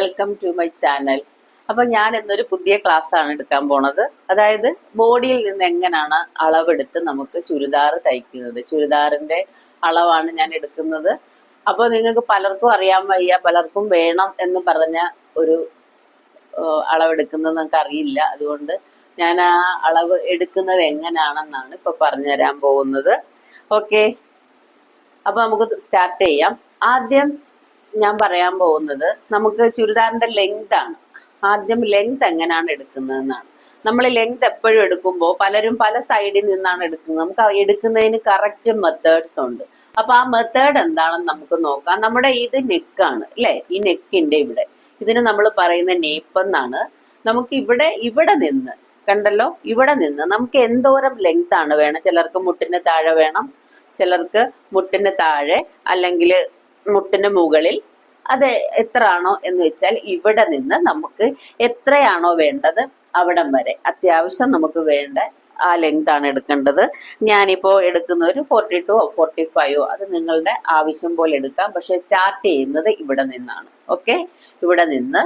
Welcome to my channel. അപ്പൊ ഞാൻ ഇന്നൊരു പുതിയ ക്ലാസ് ആണ് എടുക്കാൻ പോണത്. അതായത് ബോഡിയിൽ നിന്ന് എങ്ങനെയാണ് അളവെടുത്ത് നമുക്ക് ചുരിദാർ തയ്ക്കുന്നത്? ചുരിദാറിന്റെ അളവാണ് ഞാൻ എടുക്കുന്നത്. അപ്പോൾ നിങ്ങൾക്ക് പലർക്കും അറിയാൻ വയ്യ പലർക്കും വേണം എന്ന് പറഞ്ഞ ഒരു അളവെടുക്കുന്നത് നിങ്ങൾക്ക് അറിയില്ല. അതുകൊണ്ട് ഞാൻ ആ അളവ് എടുക്കുന്നത് എങ്ങനെയാണെന്നാണ് ഇപ്പൊ പറഞ്ഞുതരാൻ പോകുന്നത്. ഓക്കെ. അപ്പൊ നമുക്ക് സ്റ്റാർട്ട് ചെയ്യാം. ആദ്യം ഞാൻ പറയാൻ പോകുന്നത് നമുക്ക് ചുരിദാറിന്റെ ലെങ്ത് ആണ്. ആദ്യം ലെങ്ത് എങ്ങനെയാണ് എടുക്കുന്നതെന്നാണ്. നമ്മൾ ലെങ്ത് എപ്പോഴും എടുക്കുമ്പോൾ പലരും പല സൈഡിൽ നിന്നാണ് എടുക്കുന്നത്. നമുക്ക് എടുക്കുന്നതിന് കറക്റ്റ് മെത്തേഡ്സ് ഉണ്ട്. അപ്പൊ ആ മെത്തേഡ് എന്താണെന്ന് നമുക്ക് നോക്കാം. നമ്മുടെ ഇത് നെക്കാണ് അല്ലെ? ഈ നെക്കിന്റെ ഇവിടെ. ഇതിന് നമ്മൾ പറയുന്ന നേപ്പ് നമുക്ക് ഇവിടെ ഇവിടെ നിന്ന് കണ്ടല്ലോ? ഇവിടെ നിന്ന് നമുക്ക് എന്തോരം ലെങ്ത് ആണ് വേണം? ചിലർക്ക് മുട്ടിന് താഴെ വേണം ചിലർക്ക് മുട്ടിന് താഴെ അല്ലെങ്കിൽ മുട്ടിന് മുകളിൽ അത് എത്ര ആണോ എന്ന് വെച്ചാൽ ഇവിടെ നിന്ന് നമുക്ക് എത്രയാണോ വേണ്ടത് അവിടം വരെ. അത്യാവശ്യം നമുക്ക് വേണ്ട ആ ലെങ്ത് ആണ് എടുക്കേണ്ടത്. ഞാനിപ്പോൾ എടുക്കുന്ന ഒരു ഫോർട്ടി ടു ഫോർട്ടി ഫൈവോ അത് നിങ്ങളുടെ ആവശ്യം പോലെ എടുക്കാം. പക്ഷെ സ്റ്റാർട്ട് ചെയ്യുന്നത് ഇവിടെ നിന്നാണ്. ഓക്കെ ഇവിടെ നിന്ന്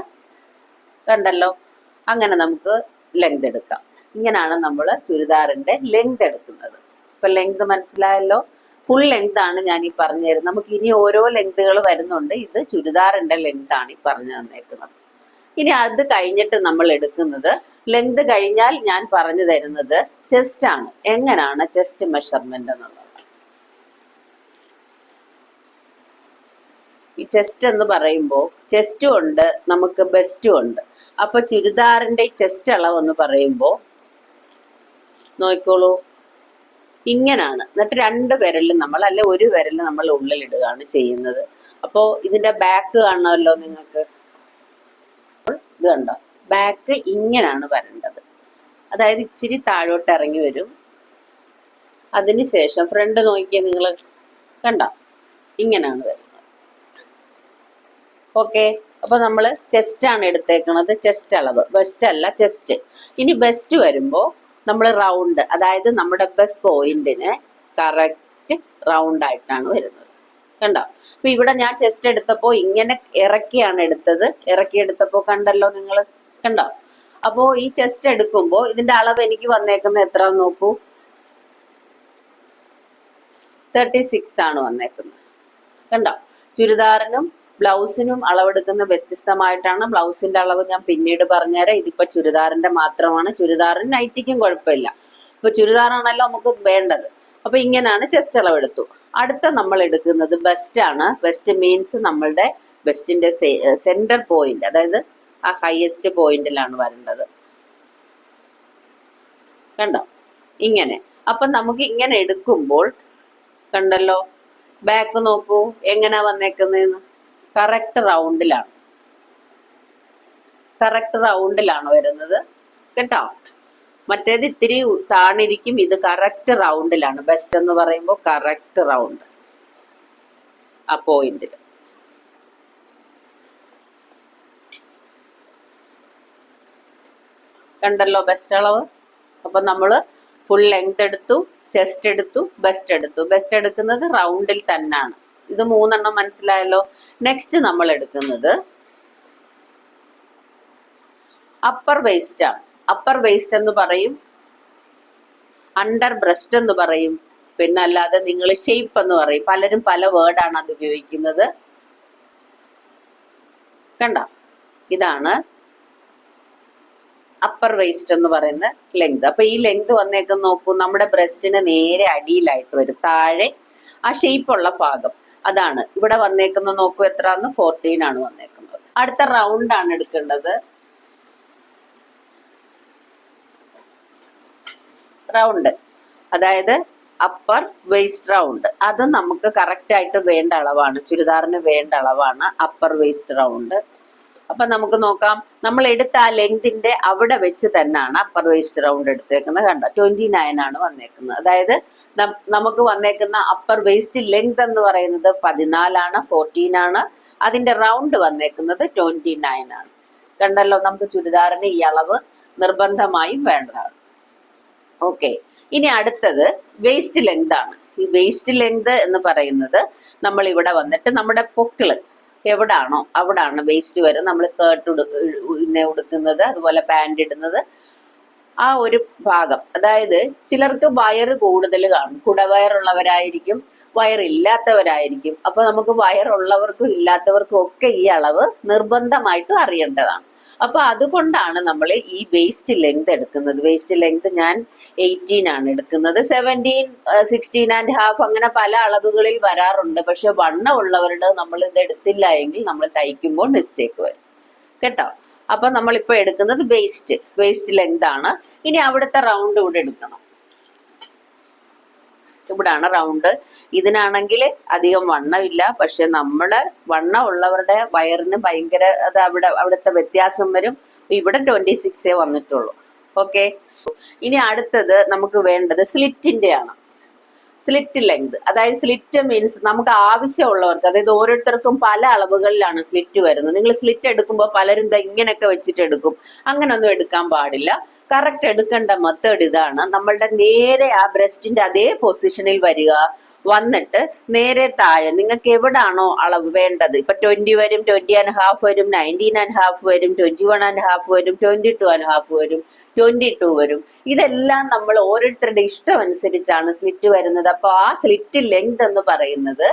കണ്ടല്ലോ? അങ്ങനെ നമുക്ക് ലെങ്ത് എടുക്കാം. ഇങ്ങനെയാണ് നമ്മൾ ചുരിദാറിന്റെ ലെങ്ത് എടുക്കുന്നത്. ഇപ്പൊ ലെങ്ത് മനസ്സിലായല്ലോ? ഫുൾ ലെങ്ത് ആണ് ഞാൻ ഈ പറഞ്ഞു തരുന്നത്. നമുക്ക് ഇനി ഓരോ ലെങ്തുകൾ വരുന്നുണ്ട്. ഇത് ചുരിദാറിന്റെ ലെങ്ത് ആണ് ഈ പറഞ്ഞു തന്നേക്കുന്നത്. ഇനി അത് കഴിഞ്ഞിട്ട് നമ്മൾ എടുക്കുന്നത് ലെങ്ത് കഴിഞ്ഞാൽ ഞാൻ പറഞ്ഞു തരുന്നത് ചെസ്റ്റ് ആണ്. എങ്ങനെയാണ് ചെസ്റ്റ് മെഷർമെന്റ് എന്നുള്ളത്. ഈ ചെസ്റ്റ് എന്ന് പറയുമ്പോൾ ചെസ്റ്റും ഉണ്ട് നമുക്ക് ബെസ്റ്റും ഉണ്ട്. അപ്പൊ ചുരിദാറിന്റെ ചെസ്റ്റ് അളവ് എന്ന് പറയുമ്പോൾ നോക്കിക്കോളൂ. ഇങ്ങനാണ്. എന്നിട്ട് രണ്ട് വിരലും നമ്മൾ അല്ലെ ഒരു വിരൽ നമ്മൾ ഉള്ളിലിടുകയാണ് ചെയ്യുന്നത്. അപ്പോൾ ഇതിന്റെ ബാക്ക് കാണുമല്ലോ നിങ്ങൾക്ക്? ഇത് കണ്ടോ? ബാക്ക് ഇങ്ങനാണ് വരേണ്ടത്. അതായത് ഇച്ചിരി താഴോട്ട് ഇറങ്ങി വരും. അതിനുശേഷം ഫ്രണ്ട് നോക്കിയ നിങ്ങൾ കണ്ടോ? ഇങ്ങനാണ് വരുന്നത്. ഓക്കെ അപ്പൊ നമ്മൾ ചെസ്റ്റ് ആണ് എടുത്തേക്കുന്നത് ചെസ്റ്റ് അളവ്. ബെസ്റ്റ് അല്ല ചെസ്റ്റ് ഇനി ബെസ്റ്റ് വരുമ്പോൾ നമ്മൾ റൗണ്ട് അതായത് നമ്മുടെ ബസ് പോയിന്റിന് കറക്റ്റ് റൗണ്ട് ആയിട്ടാണ് വരുന്നത്. കണ്ടോ? അപ്പൊ ഇവിടെ ഞാൻ ചെസ്റ്റ് എടുത്തപ്പോ ഇങ്ങനെ ഇറക്കിയാണ് എടുത്തത്. ഇറക്കി എടുത്തപ്പോ കണ്ടല്ലോ നിങ്ങൾ കണ്ടോ? അപ്പോ ഈ ചെസ്റ്റ് എടുക്കുമ്പോ ഇതിന്റെ അളവ് എനിക്ക് വന്നേക്കുന്നത് എത്ര നോക്കൂ? തേർട്ടി സിക്സ് ആണ് വന്നേക്കുന്നത്. കണ്ടോ? ചുരിദാറിനും ബ്ലൗസിനും അളവെടുക്കുന്ന വ്യത്യസ്തമായിട്ടാണ് ബ്ലൗസിന്റെ അളവ് ഞാൻ പിന്നീട് പറഞ്ഞുതരാം. ഇതിപ്പോ ചുരിദാറിന്റെ മാത്രമാണ്. ചുരിദാറിന് നൈറ്റിക്കും കുഴപ്പമില്ല. ഇപ്പൊ ചുരിദാറാണല്ലോ നമുക്ക് വേണ്ടത്. അപ്പൊ ഇങ്ങനെയാണ് ചെസ്റ്റ് അളവെടുത്തു. അടുത്ത നമ്മൾ എടുക്കുന്നത് ബെസ്റ്റ് ആണ്. ബെസ്റ്റ് മീൻസ് നമ്മളുടെ ബെസ്റ്റിന്റെ സെന്റർ പോയിന്റ് അതായത് ആ ഹയസ്റ്റ് പോയിന്റിലാണ് വരേണ്ടത് കണ്ടോ? ഇങ്ങനെ. അപ്പൊ നമുക്ക് ഇങ്ങനെ എടുക്കുമ്പോൾ കണ്ടല്ലോ? ബാക്ക് നോക്കൂ. എങ്ങനെയാ വന്നേക്കുന്നതെന്ന് കറക്റ്റ് റൗണ്ടിലാണ് കറക്റ്റ് റൗണ്ടിലാണ് വരുന്നത്. കേട്ടോ? മറ്റേത് ഇത്തിരി താണിരിക്കും. ഇത് കറക്റ്റ് റൗണ്ടിലാണ് ബെസ്റ്റ് എന്ന് പറയുമ്പോൾ കറക്റ്റ് റൗണ്ട് ആ പോയിന്റിൽ കണ്ടല്ലോ ബെസ്റ്റ് അളവ്? അപ്പൊ നമ്മൾ ഫുൾ ലെങ്ത് എടുത്തു ചെസ്റ്റ് എടുത്തു ബെസ്റ്റ് എടുത്തു. ബെസ്റ്റ് എടുക്കുന്നത് റൗണ്ടിൽ തന്നെയാണ് ഇത് മൂന്നെണ്ണം മനസ്സിലായല്ലോ. നെക്സ്റ്റ് നമ്മൾ എടുക്കുന്നത് അപ്പർ വേസ്റ്റ് ആണ് അപ്പർ വേസ്റ്റ് എന്ന് പറയും. അണ്ടർ ബ്രസ്റ്റ് എന്ന് പറയും. പിന്നെ അല്ലാതെ നിങ്ങൾ ഷെയ്പ്പ് എന്ന് പറയും. പലരും പല വേർഡാണ് അത് ഉപയോഗിക്കുന്നത്. കണ്ട? ഇതാണ് അപ്പർ വേസ്റ്റ് എന്ന് പറയുന്ന ലെങ്ത് അപ്പൊ ഈ ലെങ്ത് വന്നേക്ക് നോക്കൂ. നമ്മുടെ ബ്രസ്റ്റിന് നേരെ അടിയിലായിട്ട് വരും. താഴെ ആ ഷേപ്പ് ഉള്ള ഭാഗം. അതാണ്. ഇവിടെ വന്നേക്കുന്ന നോക്കൂ എത്രന്ന്? ഫോർട്ടീൻ ആണ് വന്നേക്കുന്നത്. അടുത്ത റൗണ്ട് ആണ് എടുക്കേണ്ടത്. റൗണ്ട് അതായത് അപ്പർ വേസ്റ്റ് റൗണ്ട് അത് നമുക്ക് കറക്റ്റ് ആയിട്ട് വേണ്ട അളവാണ്. ചുരിദാറിന് വേണ്ട അളവാണ് അപ്പർ വേസ്റ്റ് റൗണ്ട് അപ്പൊ നമുക്ക് നോക്കാം. നമ്മൾ എടുത്ത ആ ലെങ്തിന്റെ അവിടെ വെച്ച് തന്നെയാണ് അപ്പർ വേസ്റ്റ് റൗണ്ട് എടുത്തേക്കുന്നത്. കണ്ടോ? ട്വന്റി നയൻ ആണ് വന്നേക്കുന്നത്. അതായത് നമുക്ക് വന്നേക്കുന്ന അപ്പർ വേസ്റ്റ് ലെങ്ത് എന്ന് പറയുന്നത് പതിനാലാണ് ഫോർട്ടീൻ ആണ്. അതിന്റെ റൗണ്ട് വന്നേക്കുന്നത് ട്വന്റി നയൻ ആണ്. കണ്ടല്ലോ? നമുക്ക് ചുരിദാറിന് ഈ അളവ് നിർബന്ധമായും വേണ്ടതാണ്. ഓക്കെ ഇനി അടുത്തത് വേസ്റ്റ് ലെങ്ത് ആണ്. ഈ വേസ്റ്റ് ലെങ്ത് എന്ന് പറയുന്നത് നമ്മൾ ഇവിടെ വന്നിട്ട് നമ്മുടെ പൊക്കിൾ എവിടാണോ അവിടാണ് വേസ്റ്റ് വരെ. നമ്മൾ സ്കേർട്ട് പിന്നെ ഉടുക്കുന്നത് അതുപോലെ പാന്റ് ഇടുന്നത്. ആ ഒരു ഭാഗം. അതായത് ചിലർക്ക് വയറ് കൂടുതൽ കാണും. കുടവയറുള്ളവരായിരിക്കും വയറില്ലാത്തവരായിരിക്കും. അപ്പൊ നമുക്ക് വയറുള്ളവർക്കും ഇല്ലാത്തവർക്കും ഒക്കെ ഈ അളവ് നിർബന്ധമായിട്ടും അറിയേണ്ടതാണ്. അപ്പൊ അതുകൊണ്ടാണ് നമ്മൾ ഈ വേസ്റ്റ് ലെങ്ത് എടുക്കുന്നത്. വേസ്റ്റ് ലെങ്ത് ഞാൻ എയ്റ്റീൻ ആണ് എടുക്കുന്നത്. സെവന്റീൻ സിക്സ്റ്റീൻ ആൻഡ് ഹാഫ് അങ്ങനെ പല അളവുകളിൽ വരാറുണ്ട്. പക്ഷെ വണ്ണം ഉള്ളവരുടെ നമ്മൾ ഇത് എടുത്തില്ല എങ്കിൽ നമ്മൾ തയ്ക്കുമ്പോൾ മിസ്റ്റേക്ക് വരും. കേട്ടോ? അപ്പൊ നമ്മളിപ്പോ എടുക്കുന്നത് വേസ്റ്റ് വേസ്റ്റ് ലെങ്ത് ആണ്. ഇനി അവിടുത്തെ റൗണ്ട് ഇവിടെ എടുക്കണം. ഇവിടാണ് റൗണ്ട് ഇതിനാണെങ്കിൽ അധികം വണ്ണമില്ല. പക്ഷെ നമ്മൾ വണ്ണം ഉള്ളവരുടെ വയറിന് ഭയങ്കര അത് അവിടെ അവിടുത്തെ വ്യത്യാസം വരും. ഇവിടെ ട്വന്റി സിക്സേ വന്നിട്ടുള്ളൂ. ഓക്കെ ഇനി അടുത്തത് നമുക്ക് വേണ്ടത് സ്ലിറ്റിന്റെ ആണ് സ്ലിറ്റ് ലെങ്ത് അതായത് സ്ലിറ്റ് മീൻസ് നമുക്ക് ആവശ്യമുള്ളവർക്ക് അതായത് ഓരോരുത്തർക്കും പല അളവുകളിലാണ് സ്ലിറ്റ് വരുന്നത്. നിങ്ങൾ സ്ലിറ്റ് എടുക്കുമ്പോൾ പലരും ഇങ്ങനെയൊക്കെ വെച്ചിട്ട് എടുക്കും. അങ്ങനൊന്നും എടുക്കാൻ പാടില്ല. കറക്റ്റ് എടുക്കേണ്ട മെത്തേഡ് ഇതാണ്. നമ്മളുടെ നേരെ ആ ബ്രസ്റ്റിന്റെ അതേ പൊസിഷനിൽ വരിക. വന്നിട്ട് നേരെ താഴെ നിങ്ങൾക്ക് എവിടാണോ അളവ് വേണ്ടത്? ഇപ്പൊ ട്വന്റി വരും ട്വന്റി ആൻഡ് ഹാഫ് വരും നയന്റീൻ ആൻഡ് ഹാഫ് വരും ട്വന്റി വൺ ആൻഡ് ഹാഫ് വരും ട്വന്റി ടു ആൻഡ് ഹാഫ് വരും ട്വന്റി ടു വരും. ഇതെല്ലാം നമ്മൾ ഓരോരുത്തരുടെ ഇഷ്ടം അനുസരിച്ചാണ് സ്ലിറ്റ് വരുന്നത്. അപ്പൊ ആ സ്ലിറ്റ് ലെങ്ത് എന്ന് പറയുന്നത്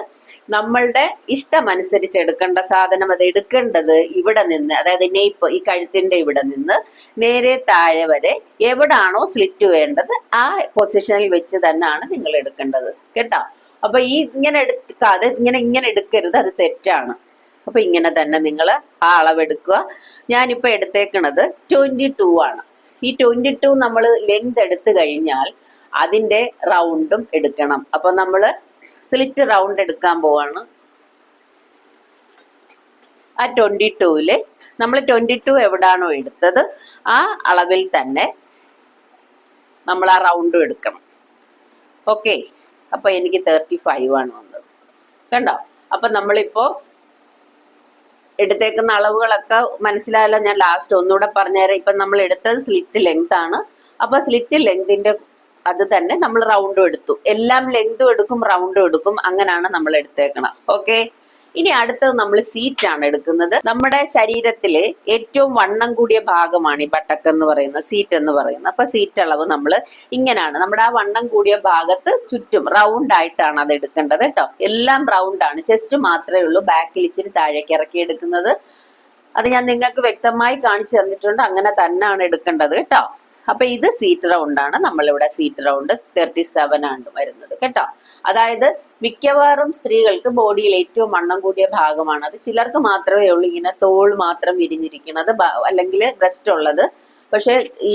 നമ്മളുടെ ഇഷ്ടം അനുസരിച്ച് എടുക്കേണ്ട സാധനം അത് എടുക്കേണ്ടത് ഇവിടെ നിന്ന് അതായത് നെയ്പ്പ് ഈ കഴുത്തിന്റെ ഇവിടെ നിന്ന് നേരെ താഴെ എവിടാണോ സ്ലിറ്റ് വേണ്ടത് ആ പൊസിഷനിൽ വെച്ച് തന്നെയാണ് നിങ്ങൾ എടുക്കേണ്ടത്. കേട്ടോ? അപ്പൊ ഈ ഇങ്ങനെ എടുക്കാതെ ഇങ്ങനെ ഇങ്ങനെ എടുക്കരുത് അത് തെറ്റാണ്. അപ്പൊ ഇങ്ങനെ തന്നെ നിങ്ങൾ ആ അളവെടുക്കുക. ഞാനിപ്പോ എടുത്തേക്കണത് ട്വന്റി ടു ആണ്. ഈ ട്വന്റി ടു നമ്മൾ ലെങ്ത് എടുത്തു കഴിഞ്ഞാൽ അതിന്റെ റൗണ്ടും എടുക്കണം. അപ്പൊ നമ്മൾ സ്ലിറ്റ് റൗണ്ട് എടുക്കാൻ പോവാണ്. ആ ട്വന്റി ടൂവിൽ നമ്മൾ ട്വന്റി ടു എവിടാണോ എടുത്തത്? ആ അളവിൽ തന്നെ നമ്മൾ ആ റൗണ്ടും എടുക്കണം. ഓക്കെ അപ്പോൾ എനിക്ക് തേർട്ടി ഫൈവ് ആണ് വന്നത്. കണ്ടോ? അപ്പൊ നമ്മളിപ്പോ എടുത്തേക്കുന്ന അളവുകളൊക്കെ മനസ്സിലായല്ലോ? ഞാൻ ലാസ്റ്റ് ഒന്നുകൂടെ പറഞ്ഞുതരാം. ഇപ്പൊ നമ്മൾ എടുത്തത് സ്ലിറ്റ് ലെങ്ത് ആണ്. അപ്പോൾ സ്ലിറ്റ് ലെങ്തിന്റെ അത് തന്നെ നമ്മൾ റൗണ്ടും എടുത്തു. എല്ലാം ലെങ്തും എടുക്കും റൗണ്ടും എടുക്കും. അങ്ങനെയാണ് നമ്മൾ എടുത്തേക്കണം ഓക്കെ ഇനി അടുത്തത് നമ്മൾ സീറ്റ് ആണ് എടുക്കുന്നത്. നമ്മുടെ ശരീരത്തിലെ ഏറ്റവും വണ്ണം കൂടിയ ഭാഗമാണ് ഈ ബട്ടക്ക് എന്ന് പറയുന്ന സീറ്റ് എന്ന് പറയുന്നത്. അപ്പൊ സീറ്റ് അളവ് നമ്മൾ ഇങ്ങനെയാണ്. നമ്മുടെ ആ വണ്ണം കൂടിയ ഭാഗത്ത് ചുറ്റും റൗണ്ട് ആയിട്ടാണ് അത് എടുക്കേണ്ടത് കേട്ടോ. എല്ലാം റൗണ്ട് ആണ്. ചെസ്റ്റ് മാത്രമേ ഉള്ളൂ. ബാക്കിൽ ഇച്ചിരി താഴേക്ക് ഇറക്കി എടുക്കുന്നത്. അത് ഞാൻ നിങ്ങൾക്ക് വ്യക്തമായി കാണിച്ചു തന്നിട്ടുണ്ട്. അങ്ങനെ തന്നെയാണ് എടുക്കേണ്ടത് കേട്ടോ. അപ്പൊ ഇത് സീറ്റ് റൗണ്ട് ആണ്. നമ്മളിവിടെ സീറ്റ് റൗണ്ട് തേർട്ടി സെവൻ ആണ് വരുന്നത് കേട്ടോ. അതായത് മിക്കവാറും സ്ത്രീകൾക്ക് ബോഡിയിൽ ഏറ്റവും വണ്ണം കൂടിയ ഭാഗമാണ് അത്. ചിലർക്ക് മാത്രമേ ഉള്ളൂ ഇങ്ങനെ തോൾ മാത്രം വിരിഞ്ഞിരിക്കുന്നത് അല്ലെങ്കിൽ ബ്രസ്റ്റ് ഉള്ളത്. പക്ഷേ ഈ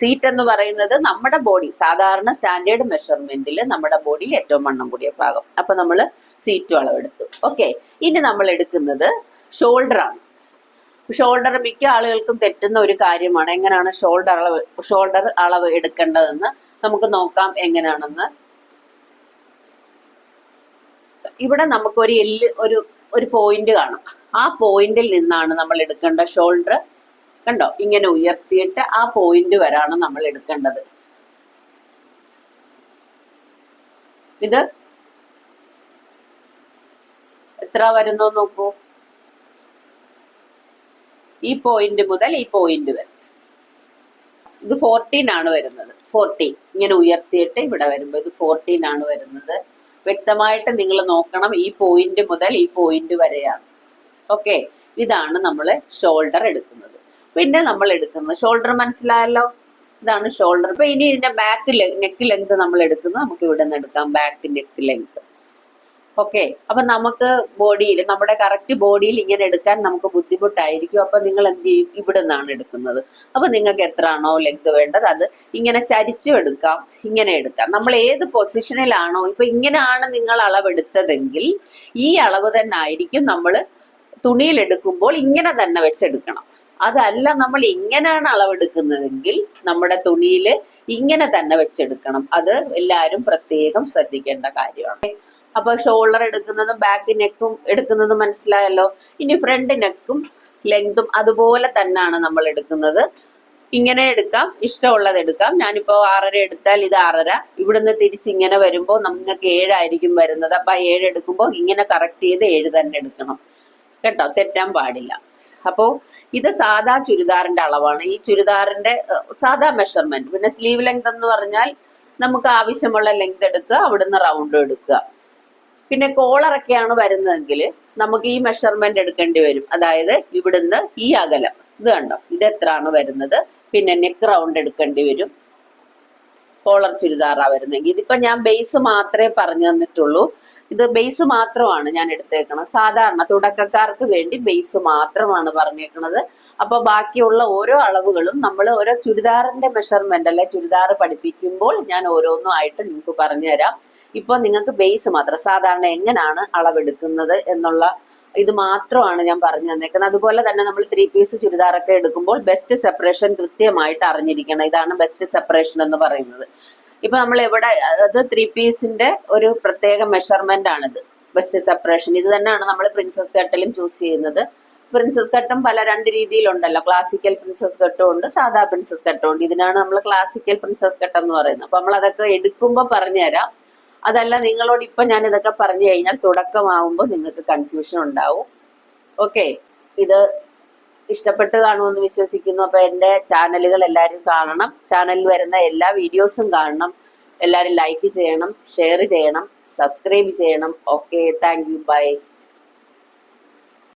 സീറ്റ് എന്ന് പറയുന്നത് നമ്മുടെ ബോഡി സാധാരണ സ്റ്റാൻഡേർഡ് മെഷർമെന്റിൽ നമ്മുടെ ബോഡിയിൽ ഏറ്റവും വണ്ണം കൂടിയ ഭാഗം. അപ്പൊ നമ്മൾ സീറ്റ് അളവെടുത്തു ഓക്കെ ഇനി നമ്മൾ എടുക്കുന്നത് ഷോൾഡർ ആണ്. ഷോൾഡർ മിക്ക ആളുകൾക്കും തെറ്റുന്ന ഒരു കാര്യമാണ്. എങ്ങനെയാണ് ഷോൾഡർ അളവ് ഷോൾഡർ അളവ് എടുക്കേണ്ടതെന്ന് നമുക്ക് നോക്കാം എങ്ങനെയാണെന്ന്. ഇവിടെ നമുക്ക് ഒരു എല്ല് ഒരു ഒരു പോയിന്റ് കാണും. ആ പോയിന്റിൽ നിന്നാണ് നമ്മൾ എടുക്കേണ്ട ഷോൾഡർ. കണ്ടോ? ഇങ്ങനെ ഉയർത്തിയിട്ട് ആ പോയിന്റ് വരാണ് നമ്മൾ എടുക്കേണ്ടത്. ഇത്? എത്ര വരുന്നോ നോക്കൂ. ഈ പോയിന്റ് മുതൽ ഈ പോയിന്റ് വരെ. ഇത് ഫോർട്ടീൻ ആണ് വരുന്നത്. ഫോർട്ടീൻ ഇങ്ങനെ ഉയർത്തിയിട്ട് ഇവിടെ വരുമ്പോൾ ഇത് ഫോർട്ടീൻ ആണ് വരുന്നത്. വ്യക്തമായിട്ട് നിങ്ങൾ നോക്കണം ഈ പോയിന്റ് മുതൽ ഈ പോയിന്റ് വരെയാണ്. ഓക്കെ ഇതാണ് നമ്മൾ ഷോൾഡർ എടുക്കുന്നത്. പിന്നെ നമ്മൾ എടുക്കുന്നത് ഷോൾഡർ മനസ്സിലായല്ലോ? ഇതാണ് ഷോൾഡർ ഇപ്പൊ ഇനി ഇതിന്റെ ബാക്ക് നെക്ക് ലെങ്ത് നമ്മൾ എടുക്കുന്നത്. നമുക്ക് ഇവിടെ നിന്ന് എടുക്കാം. Back neck length okay. അപ്പൊ നമുക്ക് ബോഡിയിൽ നമ്മുടെ കറക്റ്റ് ബോഡിയിൽ ഇങ്ങനെ എടുക്കാൻ നമുക്ക് ബുദ്ധിമുട്ടായിരിക്കും. അപ്പൊ നിങ്ങൾ എന്ത് ചെയ്യും? ഇവിടെ നിന്നാണ് എടുക്കുന്നത്. അപ്പൊ നിങ്ങൾക്ക് എത്ര ആണോ ലെങ്ത് വേണ്ടത് അത് ഇങ്ങനെ ചരിച്ചു എടുക്കാം. ഇങ്ങനെ എടുക്കാം. നമ്മൾ ഏത് പൊസിഷനിലാണോ ഇപ്പൊ ഇങ്ങനെയാണ് നിങ്ങൾ അളവെടുത്തതെങ്കിൽ ഈ അളവ് തന്നെ ആയിരിക്കും നമ്മൾ തുണിയിൽ എടുക്കുമ്പോൾ ഇങ്ങനെ തന്നെ വെച്ചെടുക്കണം. അതല്ല നമ്മൾ ഇങ്ങനെയാണ് അളവെടുക്കുന്നതെങ്കിൽ നമ്മുടെ തുണിയിൽ ഇങ്ങനെ തന്നെ വെച്ചെടുക്കണം. അത് എല്ലാവരും പ്രത്യേകം ശ്രദ്ധിക്കേണ്ട കാര്യമാണ്. അപ്പൊ ഷോൾഡർ എടുക്കുന്നതും ബാക്ക് നെക്കും എടുക്കുന്നതും മനസ്സിലായല്ലോ? ഇനി ഫ്രണ്ട് നെക്കും ലെങ്തും അതുപോലെ തന്നെയാണ് നമ്മൾ എടുക്കുന്നത്. ഇങ്ങനെ എടുക്കാം. ഇഷ്ടമുള്ളത് എടുക്കാം. ഞാനിപ്പോ ആറര എടുത്താൽ ഇത് ആറര. ഇവിടുന്ന് തിരിച്ച് ഇങ്ങനെ വരുമ്പോൾ നിങ്ങൾക്ക് ഏഴായിരിക്കും വരുന്നത്. അപ്പൊ ഏഴ് എടുക്കുമ്പോൾ ഇങ്ങനെ കറക്റ്റ് ചെയ്ത് ഏഴ് തന്നെ എടുക്കണം. കേട്ടോ? തെറ്റാൻ പാടില്ല. അപ്പോൾ ഇത് സാധാ ചുരിദാറിന്റെ അളവാണ്. ഈ ചുരിദാറിന്റെ സാധാ മെഷർമെന്റ് പിന്നെ സ്ലീവ് ലെങ്ത് എന്ന് പറഞ്ഞാൽ നമുക്ക് ആവശ്യമുള്ള ലെങ്ത് എടുക്കുക അവിടുന്ന് റൗണ്ട് എടുക്കുക. പിന്നെ കോളറൊക്കെയാണ് വരുന്നതെങ്കിൽ നമുക്ക് ഈ മെഷർമെന്റ് എടുക്കേണ്ടി വരും. അതായത് ഇവിടുന്ന് ഈ അകലം. ഇത് കണ്ടോ? ഇത് എത്രയാണ് വരുന്നത്? പിന്നെ നെക്ക് റൗണ്ട് എടുക്കേണ്ടി വരും. കോളർ ചുരിദാറാ വരുന്നെങ്കിൽ ഇതിപ്പോ ഞാൻ ബേസ് മാത്രമേ പറഞ്ഞു തന്നിട്ടുള്ളൂ. ഇത് ബേസ് മാത്രമാണ് ഞാൻ എടുത്തേക്കണത്. സാധാരണ തുടക്കക്കാർക്ക് വേണ്ടി ബേസ് മാത്രമാണ് പറഞ്ഞേക്കുന്നത് അപ്പൊ ബാക്കിയുള്ള ഓരോ അളവുകളും നമ്മൾ ഓരോ ചുരിദാറിന്റെ മെഷർമെന്റ് അല്ലെ ചുരിദാർ പഠിപ്പിക്കുമ്പോൾ ഞാൻ ഓരോന്നും ആയിട്ട് നിങ്ങൾക്ക് പറഞ്ഞുതരാം. ഇപ്പൊ നിങ്ങൾക്ക് ബേസ് മാത്രം സാധാരണ എങ്ങനെയാണ് അളവെടുക്കുന്നത് എന്നുള്ള ഇത് മാത്രമാണ് ഞാൻ പറഞ്ഞു തന്നേക്കുന്നത്. അതുപോലെ തന്നെ നമ്മൾ ത്രീ പീസ് ചുരിദാറൊക്കെ എടുക്കുമ്പോൾ ബെസ്റ്റ് സെപ്പറേഷൻ കൃത്യമായിട്ട് അറിഞ്ഞിരിക്കണം. ഇതാണ് ബെസ്റ്റ് സെപ്പറേഷൻ എന്ന് പറയുന്നത്. ഇപ്പൊ നമ്മൾ എവിടെ അത് ത്രീ പീസിന്റെ ഒരു പ്രത്യേക മെഷർമെന്റ് ആണിത്. ബെസ്റ്റ് സെപ്പറേഷൻ ഇത് തന്നെയാണ് നമ്മൾ പ്രിൻസസ് കട്ടിലും ചൂസ് ചെയ്യുന്നത്. പ്രിൻസസ് കട്ടും പല രണ്ട് രീതിയിലുണ്ടല്ലോ. ക്ലാസിക്കൽ പ്രിൻസസ് കട്ടും ഉണ്ട് സാധാ പ്രിൻസസ് കട്ടും ഉണ്ട്. ഇതിനാണ് നമ്മൾ ക്ലാസിക്കൽ പ്രിൻസസ് കട്ട് എന്ന് പറയുന്നത്. അപ്പൊ നമ്മൾ അതൊക്കെ എടുക്കുമ്പോൾ പറഞ്ഞുതരാം. അതല്ല നിങ്ങളോട് ഇപ്പൊ ഞാൻ ഇതൊക്കെ പറഞ്ഞു കഴിഞ്ഞാൽ തുടക്കമാവുമ്പോൾ നിങ്ങൾക്ക് കൺഫ്യൂഷൻ ഉണ്ടാവും. ഓക്കെ ഇത് ഇഷ്ടപ്പെട്ട് കാണുമെന്ന് വിശ്വസിക്കുന്നു. അപ്പൊ എന്റെ ചാനലുകൾ എല്ലാവരും കാണണം. ചാനലിൽ വരുന്ന എല്ലാ വീഡിയോസും കാണണം. എല്ലാവരും ലൈക്ക് ചെയ്യണം ഷെയർ ചെയ്യണം സബ്സ്ക്രൈബ് ചെയ്യണം. Okay thank you. ബൈ.